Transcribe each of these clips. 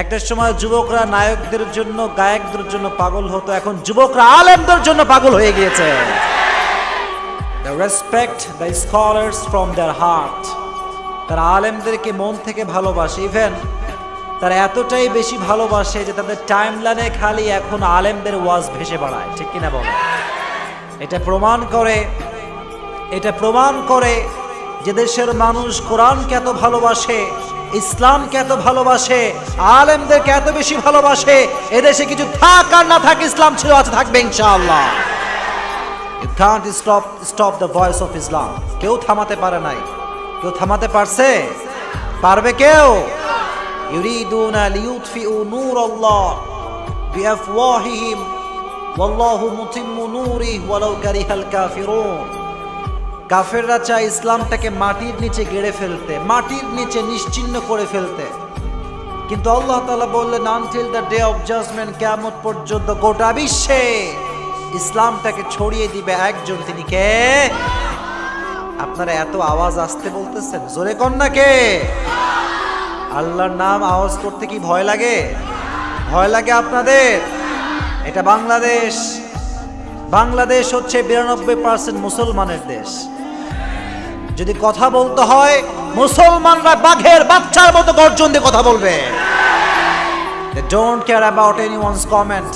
একটা সময় যুবকরা নায়কদের জন্য, গায়কদের জন্য পাগল হতো। এখন যুবকরা আলেমদের জন্য পাগল হয়ে গিয়েছে। Respect the scholars from their heart তারা আলেমদেরকে মন থেকে ভালোবাসে। ইভেন তারা এতটাই বেশি ভালোবাসে যে তাদের টাইম লাইনে খালি এখন আলেমদের ওয়াজ ভেসে বেড়ায়। ঠিক কিনা বলে? এটা প্রমাণ করে, এটা প্রমাণ করে যে দেশের মানুষ কোরআনকে এত ভালোবাসে ইসলামকে এত ভালোবাসে, আলেমদেরকে এত বেশি ভালোবাসে, এদেশে কিছু থাক আর না থাক, ইসলাম ছিল আছে থাকবে ইনশাআল্লাহ। You can't stop stop the voice of Islam কেউ থামাতে পারে নাই। কেউ থামাতে পারছে? পারবে কেউ? ইউরিদুনা লিউতফিউ নূর আল্লাহ বিআফওয়াহিহিম, ওয়াল্লাহু মুতিম্মু নূরিহি ওয়ালাউ কারিহাল কাফিরুন। কাফেররা চায় ইসলামটাকে মাটির নিচে গেড়ে ফেলতে, মাটির নিচে নিশ্চিহ্ন করে ফেলতে। কিন্তু আল্লাহ তাআলা বললেন until the day of judgment কিয়ামত পর্যন্ত গোটা বিশ্বে ইসলামটাকে ছড়িয়ে দিবে একজন। তিনি কে? আপনারা এত আওয়াজ আসতে বলতেছেন, জোরে না কে? আল্লাহর নাম আওয়াজ করতে কি ভয় লাগে? ভয় লাগে আপনাদের? এটা বাংলাদেশ। বাংলাদেশ হচ্ছে বিরানব্বই পার্সেন্ট মুসলমানের দেশ। যদি কথা বলতে হয়, মুসলমানরা বাঘের বাচ্চার মতো গর্জন দিয়ে কথা বলবে। Don't care about anyone's comment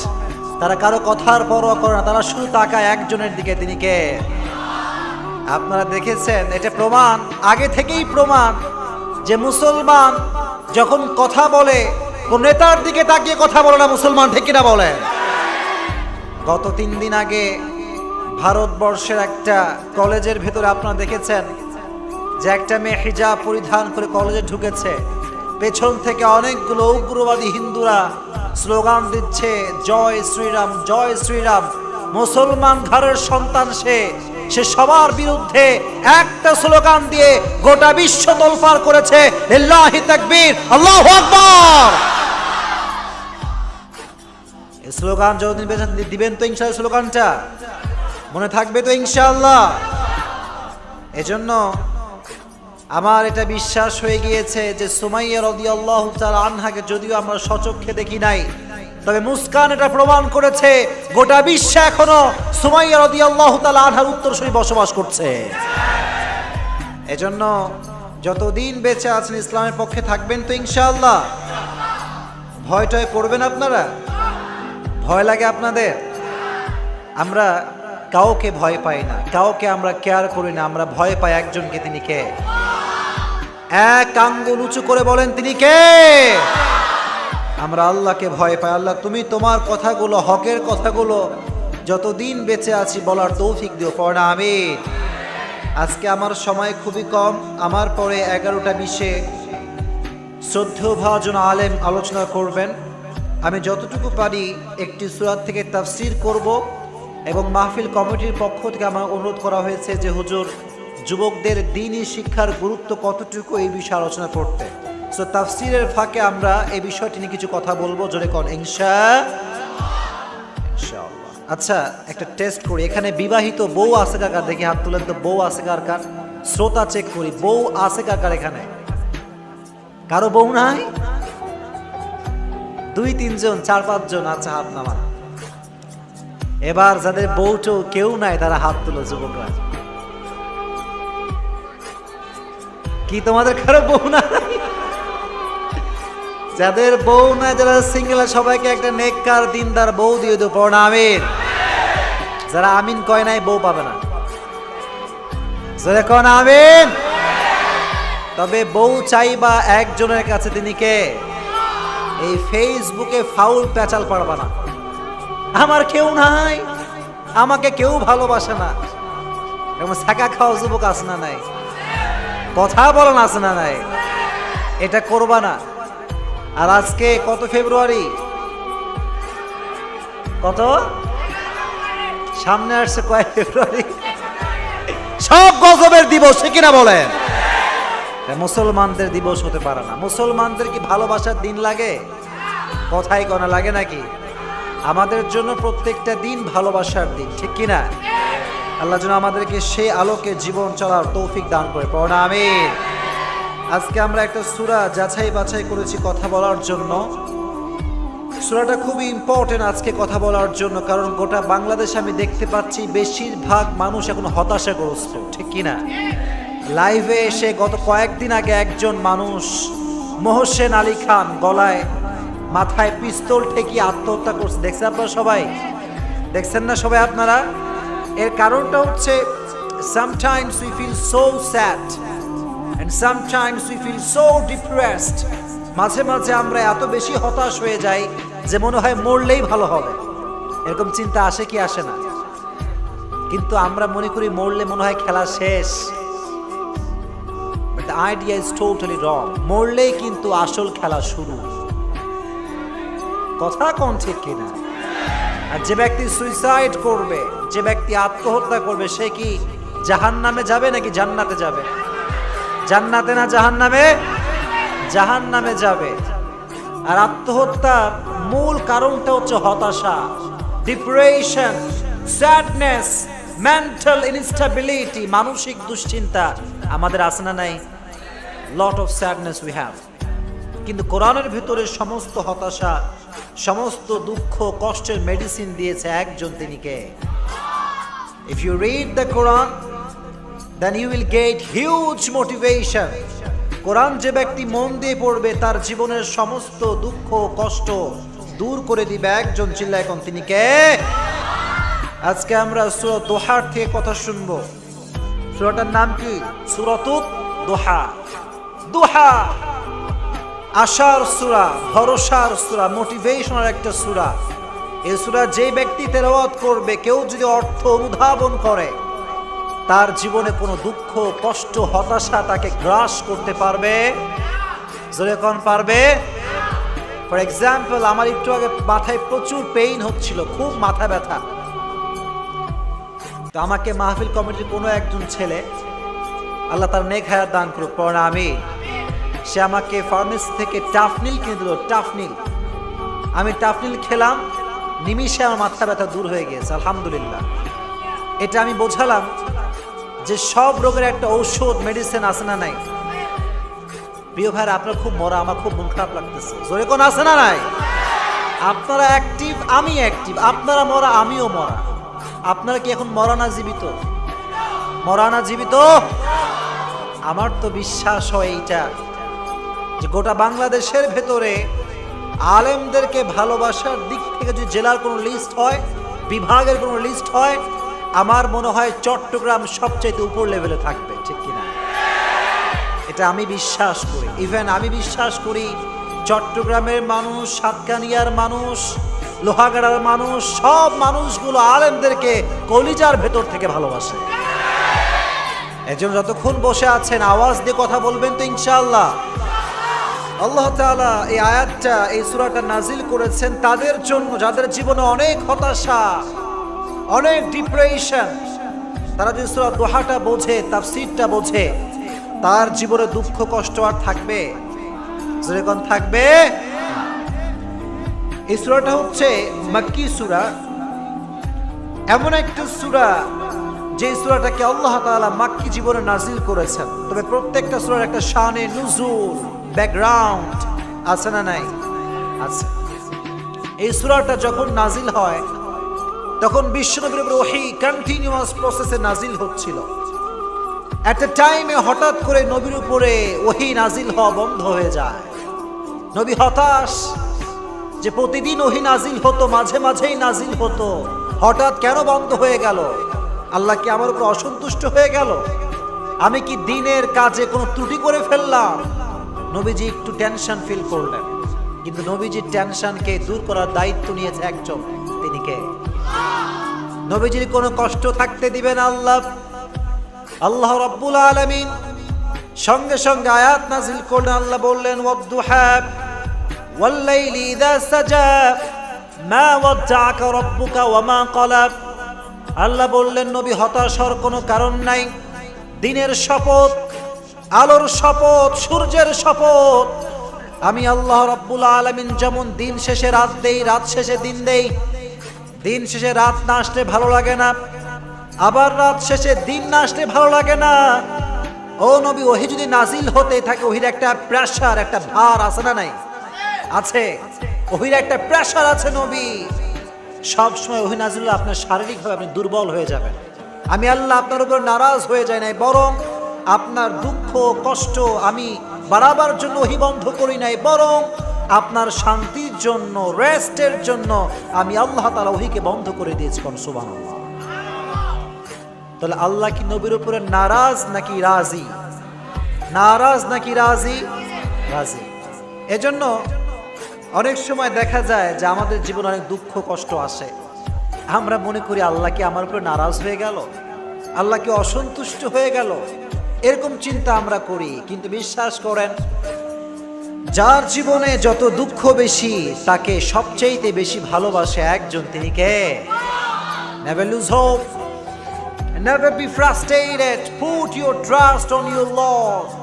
তারা কারও কথার পরোয়া করে না, তারা শুধু তাকায় একজনের দিকে, তিনি কে? আপনারা দেখেছেন, এটা প্রমাণ, আগে থেকেই প্রমাণ যে মুসলমান যখন কথা বলে, কোন নেতার দিকে তাকিয়ে কথা বলে না মুসলমান, ঠিক না বলে গত তিন দিন আগে ভারতবর্ষের একটা কলেজের ভেতরে আপনারা দেখেছেন যে একটা মেয়ে হিজাব পরিধান করে কলেজে ঢুকেছে, পেছন থেকে অনেকগুলো উগ্রবাদী হিন্দুরা স্লোগান দিচ্ছে, জয় শ্রীরাম জয় শ্রীরাম, মুসলমান ঘরের সন্তান সে। সে সবার বিরুদ্ধে একটা স্লোগান দিয়ে গোটা বিশ্ব তোলপাড় করেছে স্লোগান যতদিন দিবেন তো ইনশাল স্লোগানটা? মনে থাকবে তো ইনশাআল্লাহ? এজন্য আমার এটা বিশ্বাস হয়ে গিয়েছে যে সুমাইয়া রাদিয়াল্লাহু তাআলা আনহাকে যদিও আমরা সচক্ষে দেখি নাই, তবে মুস্কান এটা প্রমাণ করেছে, গোটা বিশ্ব এখনও সুমাইয়া রাদিয়াল্লাহু তাআলা আনহার উত্তরসূরি বসবাস করছে। এজন্য যতদিন বেঁচে আছেন ইসলামের পক্ষে থাকবেন তো ইনশাআল্লাহ। ভয় টয় করবেন আপনারা? ভয় লাগে আপনাদের? আমরা কাউকে ভয় পাই না, কাউকে আমরা কেয়ার করি না, আমরা ভয় পাই একজনকে তিনি কে? এক আঙ্গুল উঁচু করে বলেন, তিনি কে? আমরা আল্লাহকে ভয় পাই। আল্লাহ, তুমি তোমার কথাগুলো, হকের কথাগুলো যতদিন বেঁচে আছি বলার তৌফিক দিও, পড়া আমি আজকে আমার সময় খুবই কম, আমার পরে এগারোটা বিশে শ্রদ্ধেয় ভাজন আলেম আলোচনা করবেন। আমি যতটুকু পারি একটি সুরাত থেকে তাফসির করব এবং মাহফিল কমিটির পক্ষ থেকে আমার অনুরোধ করা হয়েছে যে হুজুর যুবকদের দিনই শিক্ষার গুরুত্ব কতটুকু এই বিষয়ে আলোচনা করতে? সো তাফসিরের ফাঁকে আমরা এই বিষয়টি নিয়ে কিছু কথা বলব, জোরে কন ইনশাআল্লাহ। আচ্ছা একটা টেস্ট করি। এখানে বিবাহিত বউ আছে কাকার দেখি হাত তুলেন তো, বউ আছে কার কার? শ্রোতা চেক করি। বউ আছে কাকার এখানে? কারও বউ নাই? দুই, তিনজন, চার, পাঁচজন আচ্ছা হাত নামা এবার যাদের বউটো কেউ নাই, তারা হাত তুলো, যুবকরা। কি তোমাদের কারও বউ না যাদের বউ নাই, যারা সিঙ্গেল সবাইকে একটা নেককার, দিনদার বউ দিয়ে দেবো, পড়া আমিন। যারা আমিন কয় নাই, বউ পাবে না। যারা কন আমিন? তবে বউ চাইবা একজনের কাছে তিনি কে? এই ফেসবুকে ফাউল প্যাচাল পারবা না। আমার কেউ নাই, আমাকে কেউ ভালোবাসে না। এবং ছাকা খাওয়া যুবক আছে না নাই? কথা বলেন আছে না নাই? এটা করবা না। আর আজকে কত ফেব্রুয়ারি? কত? সামনে আসছে কয়েক ফেব্রুয়ারি? সব গজবের দিবস কিনা বলেন? মুসলমানদের দিবস হতে পারে না। মুসলমানদের কি ভালোবাসার দিন লাগে? কথাই কনা লাগে নাকি? আমাদের জন্য প্রত্যেকটা দিন ভালোবাসার দিন, ঠিক কি না আল্লাহ যেন আমাদেরকে সেই আলোকে জীবন চলার তৌফিক দান করে। আমিন। আজকে আমরা একটা সূরা যাচাই বাছাই করেছি কথা বলার জন্য। সূরাটা খুবই ইম্পর্টেন্ট আজকে কথা বলার জন্য, কারণ গোটা বাংলাদেশ আমি দেখতে পাচ্ছি বেশিরভাগ মানুষ এখন হতাশাগ্রস্ত, ঠিক কি না? লাইভে এসে গত কয়েকদিন আগে একজন মানুষ, মোহসেন আলী খান, গলায় মাথায় পিস্তল ঠেকিয়ে আত্মহত্যা করছে। দেখছেন আপনারা সবাই? দেখছেন না সবাই আপনারা? এর কারণটা হচ্ছে sometimes we feel so sad and sometimes we feel so depressed মাঝে মাঝে আমরা এত বেশি হতাশ হয়ে যাই যে মনে হয় মরলেই ভালো হবে। এরকম চিন্তা আসে কি আসে না? কিন্তু আমরা মনে করি মরলে মনে হয় খেলা শেষ। But idea is totally wrong মরলেই কিন্তু আসল খেলা শুরু। কথা কোন ঠিক কিনা? আর যে ব্যক্তি সুইসাইড করবে, যে ব্যক্তি আত্মহত্যা করবে, সে কি জাহান নামে যাবে নাকি জান্নাতে যাবে? জান্নাতে না জাহান নামে জাহান নামে যাবে। আর আত্মহত্যার মূল কারণটা হচ্ছে হতাশা ডিপ্রেশন স্যাডনেস মেন্টাল ইনস্টাবিলিটি মানসিক দুশ্চিন্তা। আমাদের আছে না নাই? Lot of sadness we have কিন্তু কোরআনের ভিতরে সমস্ত হতাশা, সমস্ত দুঃখ, কষ্টের মেডিসিন দিয়েছে একজন তিনি কে? If you read the Quran then you will get huge motivation Quran যে ব্যক্তি মন দিয়ে পড়বে, তার জীবনের সমস্ত দুঃখ, কষ্ট দূর করে দিবে একজন চিল্লা এখন তিনি কে? আজকে আমরা সুরত দোহার থেকে কথা শুনব। সুরাটার নাম কি? সুরতুত দোহা। দোহা! আশার সুরা, ভরসার সুরা মোটিভেশনাল একটা সুরা। এই সুরা যে ব্যক্তি তেলাওয়াত করবে, কেউ যদি অর্থ অনুধাবন করে, তার জীবনে কোনো দুঃখ, কষ্ট, হতাশা তাকে গ্রাস করতে পারবে। জোরে কোন পারবে? ফর এক্সাম্পল আমার একটু আগে মাথায় প্রচুর পেইন হচ্ছিল, খুব মাথা ব্যথা। তো আমাকে মাহফিল কমিটির কোনো একজন ছেলে, আল্লাহ তার হায়াত দান করুক পড়া আমি সে আমাকে ফার্মেসি থেকে টাফনিল কিনে দিল টাফনিল আমি টাফনিল খেলাম, নিমিষে আমার মাথা ব্যথা দূর হয়ে গিয়েছে, আলহামদুলিল্লাহ। এটা আমি বোঝালাম যে সব রোগের একটা ঔষধ মেডিসিন আছে না নাই। প্রিয় ভাইরা, আপনার খুব মরা, আমার খুব মন খারাপ লাগতেছে। জোরে কোন আছে না নাই? আপনারা অ্যাক্টিভ আমি অ্যাক্টিভ আপনারা মরা, আমিও মরা। আপনারা কি এখন মরা না জীবিত? মরা না জীবিত? আমার তো বিশ্বাস হয় এইটা। যে গোটা বাংলাদেশের ভেতরে আলেমদেরকে ভালোবাসার দিক থেকে যদি জেলার কোনো লিস্ট হয়, বিভাগের কোনো লিস্ট হয়, আমার মনে হয় চট্টগ্রাম সবচাইতে উপর লেভেলে থাকবে, ঠিক কিনা? এটা আমি বিশ্বাস করি। ইভেন আমি বিশ্বাস করি চট্টগ্রামের মানুষ, সাতকানিয়ার মানুষ, লোহাগাড়ার মানুষ, সব মানুষগুলো আলেমদেরকে কলিজার ভেতর থেকে ভালোবাসে। একজন যতক্ষণ বসে আছেন, আওয়াজ দিয়ে কথা বলবেন তো ইনশাআল্লাহ। আল্লাহ তাআলা এই আয়াতটা, এই সূরাটা নাজিল করেছেন তাদের জন্য, যাদের জীবনে অনেক হতাশা, অনেক ডিপ্রেশন তারা যদি সূরা দোহাটা বোঝে, তাফসীরটা বোঝে, তার জীবনে দুঃখ, কষ্ট আর থাকবে? যেরকম থাকবে? এই সূরাটা হচ্ছে মাক্কি সুরা। এমন একটা সূরা যে সূরাটাকে আল্লাহ তাআলা মাক্কি জীবনে নাজিল করেছেন। তবে প্রত্যেকটা সূরার একটা শানে নুজুল ব্যাকগ্রাউন্ড আছে না নাই? আছে। এই সূরাটা যখন নাজিল হয়, তখন বিশ্বনবীর উপর ওহী কন্টিনিউয়াস প্রসেসে নাজিল হচ্ছিল। একটা টাইমে হঠাৎ করে নবীর উপরে ওহি নাজিল হওয়া বন্ধ হয়ে যায়। নবী হতাশ যে প্রতিদিন ওহি নাজিল হতো, মাঝে মাঝেই নাজিল হতো। হঠাৎ কেন বন্ধ হয়ে গেল? আল্লাহ কি আমার উপর অসন্তুষ্ট হয়ে গেল? আমি কি দিনের কাজে কোনো ত্রুটি করে ফেললাম? নবীজি একটু টেনশন ফিল করলেন। কিন্তু নবীজির টেনশনকে দূর করার দায়িত্ব নিয়েছে একজন, তিনি কে? নবীজির কোনো কষ্ট থাকতে দিবেন আল্লাহ। আল্লাহ রাব্বুল আলমিন সঙ্গে সঙ্গে আয়াত নাজিল করলেন, আল্লাহ বললেন, ওয়াদ্দুহা ওয়াল্লাইলি ইযা সাজা, মা ওয়াদ্দাআকা রাব্বুকা ওয়া মা ক্বালা। আল্লাহ বললেন, নবী হতাশ হওয়ার কোনো কারণ নাই। দিনের শপথ আলোর শপথ, সূর্যের শপথ। আমি আল্লাহ রাব্বুল আলামিন যেমন দিন শেষে রাত দেই, রাত শেষে দিন দেই। দিন শেষে রাত না আসলে ভালো লাগে না। আবার রাত শেষে দিন না আসলে ভালো লাগে না। ও নবী, ওহি যদি নাজিল হতে থাকে, ওহির একটা প্রেশার একটা ভার আছে না নাই? আছে। ওহির একটা প্রেশার আছে নবী। সব সময় ওহি নাজিল আপনার শারীরিকভাবে আপনি দুর্বল হয়ে যাবেন। আমি আল্লাহ আপনার উপর নারাজ হয়ে যাই নাই, বরং আপনার দুঃখ, কষ্ট আমি বাড়াবার জন্য ওহি বন্ধ করি নাই, বরং আপনার শান্তির জন্য, রেস্টের জন্য আমি আল্লাহ তালা ওহিকে বন্ধ করে দিয়েছি কোন সুবান তাহলে আল্লাহ কি নবীর উপরে নারাজ নাকি রাজি? নারাজ নাকি রাজি? রাজি। এজন্য অনেক সময় দেখা যায় যে আমাদের জীবনে অনেক দুঃখ, কষ্ট আসে। আমরা মনে করি আল্লাহ কি আমার উপরে নারাজ হয়ে গেল? আল্লাহ কি অসন্তুষ্ট হয়ে গেল? এরকম চিন্তা আমরা করি, কিন্তু বিশ্বাস করেন, যার জীবনে যত দুঃখ বেশি, তাকে সবচেয়েতে বেশি ভালোবাসে একজন, তিনি কে never lose hope Never be frustrated. Put your trust on your Lord.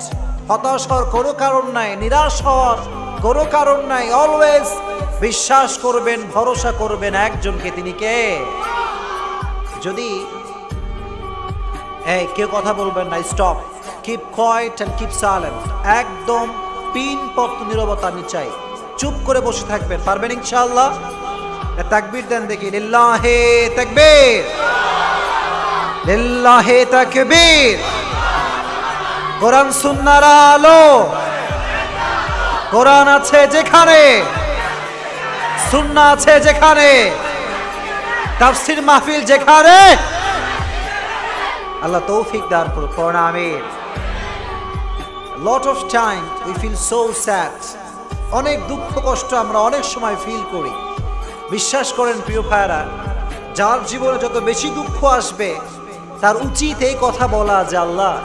হতাশ হওয়ার কোনো কারণ নাই, নিরাশ হওয়ার কোনো কারণ নাই অলওয়েজ বিশ্বাস করবেন, ভরসা করবেন একজনকে, তিনি কে যদি এই, কেউ কথা বলবেন না stop keep quiet and keep silent একদম পিন পত্র নিরবতা আমি চাই চুপ করে বসে থাকবেন, পারবেন ইনশাআল্লাহ? তাকবীর দেন দেখি, লিল্লাহে তাকবীর। লিল্লাহে তাকবীর। কোরআন সুন্নার আলো। কোরআন আছে যেখানে। সুন্না আছে যেখানে। তাফসির মাহফিল যেখানে। আল্লাহ তৌফিক দান করুক করোনা আমির lot of time we feel so sad অনেক দুঃখ, কষ্ট আমরা অনেক সময় ফিল করি। বিশ্বাস করেন, প্রিয় ভাইয়ারা, যার জীবনে যত বেশি দুঃখ আসবে, তার উচিত এই কথা বলা যে, আল্লাহ,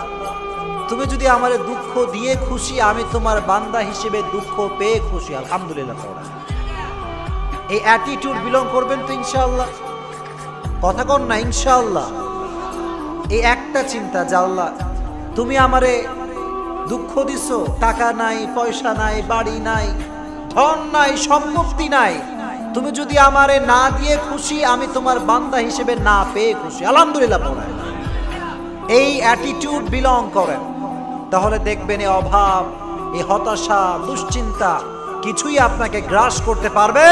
তুমি যদি আমার দুঃখ দিয়ে খুশি, আমি তোমার বান্দা হিসেবে দুঃখ পেয়ে খুশি, আলহামদুলিল্লাহ এই অ্যাটিটিউড বিলং করবেন তো, ইনশাআল্লাহ? কথা কন না, ইনশাআল্লাহ। এই একটা চিন্তা জাল্লা তুমি আমারে দুঃখ দিছো, টাকা নাই, পয়সা নাই, বাড়ি নাই, ধন নাই, সম্পত্তি নাই। তুমি যদি আমারে না দিয়ে খুশি, আমি তোমার বান্দা হিসেবে না পেয়ে খুশি। আলহামদুলিল্লাহ পড়ায় এই অ্যাটিটিউড বিলং করেন। তাহলে দেখবেন এই অভাব এই হতাশা, দুশ্চিন্তা কিছুই আপনাকে গ্রাস করতে পারবে।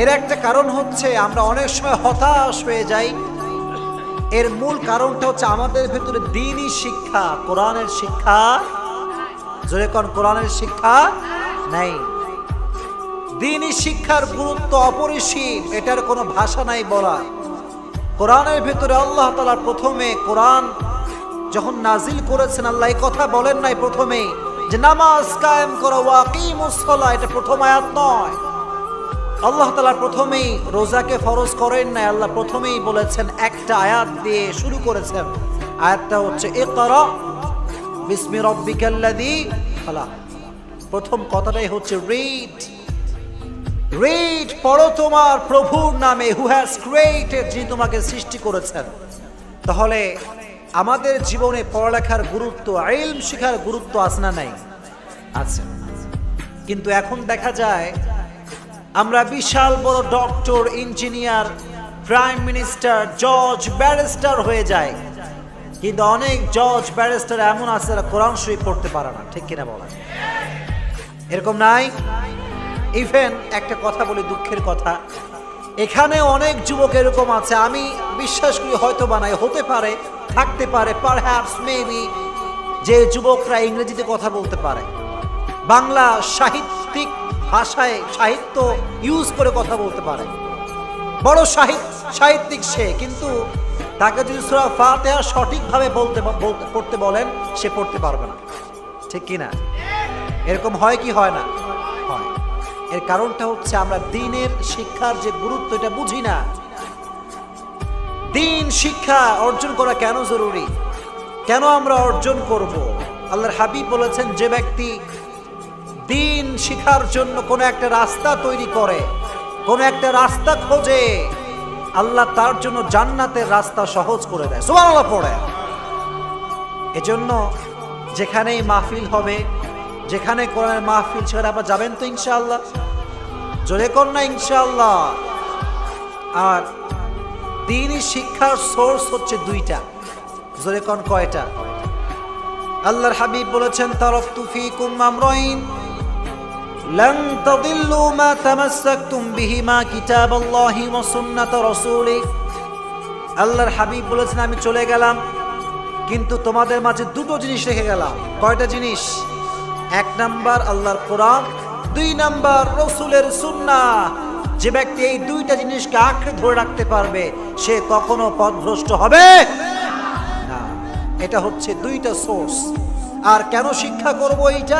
এর একটা কারণ হচ্ছে আমরা অনেক সময় হতাশ হয়ে যাই। এর মূল কারণটা হচ্ছে আমাদের ভেতরে দিনই শিক্ষা, কোরআনের শিক্ষা। জোরে কোরআনের শিক্ষা নাই। দিনই শিক্ষার গুরুত্ব অপরিসীম, এটার কোনো ভাষা নাই বলা। কোরআনের ভেতরে আল্লাহ তালা প্রথমে কোরআন যখন নাজিল করেছেন, আল্লাহ কথা বলেন নাই প্রথমে, যে নামাজ কায়েম করো ওয়াকিমুসলা এটা প্রথম আয়াত নয়। আল্লাহ তালা প্রথমেই রোজাকে ফরজ করেন নাই, আল্লাহ প্রথমেই বলেছেন একটা আয়াত দিয়ে শুরু করেছেন। আয়াতটা হচ্ছে এ কর বিসমি রব্বিকাল্লাদি খালাক। প্রথম কথাটাই হচ্ছে, রিড রিড, পড়ো তোমার প্রভুর নামে হু হ্যাজ ক্রিয়েটেড যিনি তোমাকে সৃষ্টি করেছেন। তাহলে আমাদের জীবনে পড়ালেখার গুরুত্ব আইল শিখার গুরুত্ব আছে না নাই? আছে। কিন্তু এখন দেখা যায় আমরা বিশাল বড় ডক্টর, ইঞ্জিনিয়ার, প্রাইম মিনিস্টার, জজ, ব্যারিস্টার হয়ে যায় কিন্তু অনেক জজ, ব্যারিস্টার এমন আছে যারা কোরআন শরীফ পড়তে পারে না। ঠিক কিনা বলা এরকম নাই? ইভেন একটা কথা বলি, দুঃখের কথা। এখানে অনেক যুবক এরকম আছে। আমি বিশ্বাস করি হয়তো বানাই হতে পারে, থাকতে পারে পারহ্যাপস মেবি যে যুবকরা ইংরেজিতে কথা বলতে পারে। বাংলা সাহিত্যিক ভাষায় সাহিত্য ইউজ করে কথা বলতে পারে। বড় সাহিত্য সাহিত্যিক সে, কিন্তু তাকে যদি সুরা ফাতেহা সঠিকভাবে বলতে পড়তে বলেন, সে পড়তে পারবে না। ঠিক কি না এরকম হয় কি হয় না? হয়। এর কারণটা হচ্ছে আমরা দিনের শিক্ষার যে গুরুত্ব, এটা বুঝি না। দিন শিক্ষা অর্জন করা কেন জরুরি? কেন আমরা অর্জন করব? আল্লাহর হাবিব বলেছেন, যে ব্যক্তি দিন শিখার জন্য কোনো একটা রাস্তা তৈরি করে, কোনো একটা রাস্তা খোঁজে। আল্লাহ তার জন্য জান্নাতের রাস্তা সহজ করে দেয়। সুবহানাল্লাহ পড়ে। এজন্য যেখানেই মাহফিল হবে, যেখানে কোরআনের মাহফিল, সেখানে আবার যাবেন তো ইনশাআল্লাহ? জোরে কর না ইনশাআল্লাহ। আর দিনই শিক্ষার সোর্স হচ্ছে দুইটা। জোরে কন কয়টা? আল্লাহর হাবিব বলেছেন তারাকতু ফীকুম আমরাইন। لن تضلوا ما تمسكتم بهما كتاب الله وسنة رسوله আল্লাহর হাবিব বলেছেন আমি চলে গেলাম কিন্তু তোমাদের মাঝে দুটো জিনিস রেখে গেলাম কয়টা জিনিস এক নাম্বার আল্লাহর কোরআন দুই নাম্বার রসুলের সুন্নাহ যে ব্যক্তি এই দুইটা জিনিসকে আঁকড়ে ধরে রাখতে পারবে সে কখনো পথভ্রষ্ট হবে না এটা হচ্ছে দুইটা সোর্স আর কেন শিক্ষা করব এইটা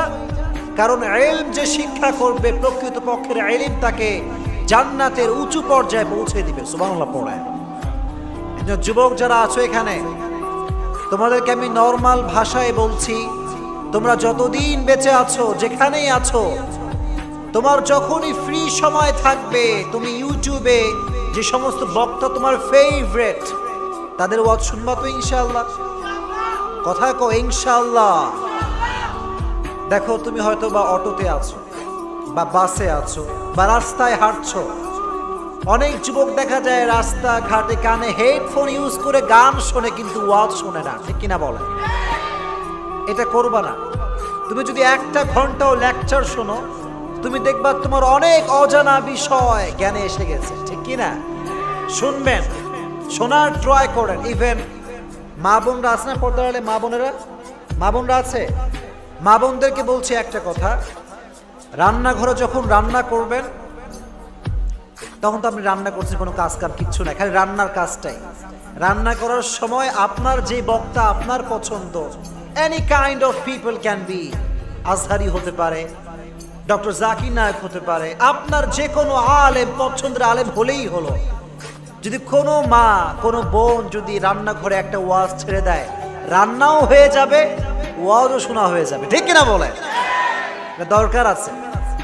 কারণ এলম যে শিক্ষা করবে প্রকৃত পক্ষের এলিম তাকে জান্নাতের উঁচু পর্যায়ে পৌঁছে দিবে সুবাংলা পড়ায় যুবক যারা আছো এখানে, তোমাদেরকে আমি নর্মাল ভাষায় বলছি, তোমরা যতদিন বেঁচে আছো, যেখানেই আছো, তোমার যখনই ফ্রি সময় থাকবে, তুমি ইউটিউবে যে সমস্ত বক্তা তোমার ফেভারেট তাদের ওয়াজ শুনবা তো ইনশাআল্লাহ। কথা কো ইনশাআল্লাহ। দেখো তুমি হয়তো বা অটোতে আছো, বা বাসে আছো, বা রাস্তায় হাঁটছো। অনেক যুবক দেখা যায় রাস্তা ঘাটে কানে হেডফোন ইউজ করে গান শোনে, কিন্তু ওয়াজ শোনে না, ঠিক কিনা বলে এটা করবা না। তুমি যদি একটা ঘন্টাও লেকচার শোনো, তুমি দেখবা তোমার অনেক অজানা বিষয় জ্ঞানে এসে গেছে, ঠিক কিনা? শুনবেন, শোনার ট্রাই করেন। ইভেন মা বোনরা আছে না আড়ালে? মা বোনেরা? মা বোনরা আছে? মা বোনদেরকে বলছি একটা কথা। রান্নাঘরে যখন রান্না করবেন, তখন তো আপনি রান্না করছেন, কোনো কাজ কাম কিচ্ছু না খালি রান্নার কাজটাই। রান্না করার সময় আপনার যে বক্তা আপনার পছন্দ any kind of people can be Azhari হতে পারে, ডক্টর জাকির নায়ক হতে পারে, আপনার যে কোনো আলেম, পছন্দের আলেম হলেই হলো। যদি কোনো মা, কোনো বোন যদি রান্নাঘরে একটা ওয়াজ ছেড়ে দেয়, রান্নাও হয়ে যাবে ওয়াজও শোনা হয়ে যাবে, ঠিক কিনা বলে দরকার আছে।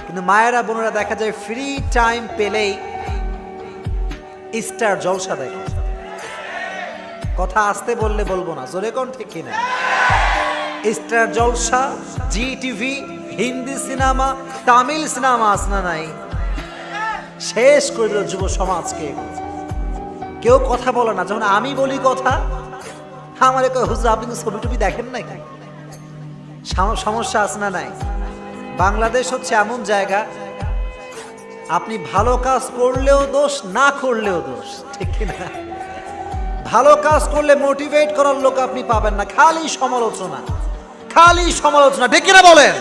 কিন্তু মায়েরা, বোনেরা দেখা যায় ফ্রি টাইম পেলেই স্টার জলসা দেখে কথা আসতে বললে বলব না, জোরে কোন ঠিক কিনা? Star Jalsha Zee TV Hindi cinema, Tamil cinema আসনা নাই? শেষ করে দিল যুব সমাজকে। কেউ কথা বলে না, যখন আমি বলি কথা, আমার হুজুর, আপনি ছবি টবি দেখেন নাকি? সমস্যা আছে না নাই? বাংলাদেশ হচ্ছে এমন জায়গা, আপনি ভালো কাজ করলেও দোষ, না করলেও দোষ, ঠিক কিনা ভালো কাজ করলে মোটিভেট করার লোক আপনি পাবেন না, খালি সমালোচনা খালি সমালোচনা, ঠিক কিনা বলেন?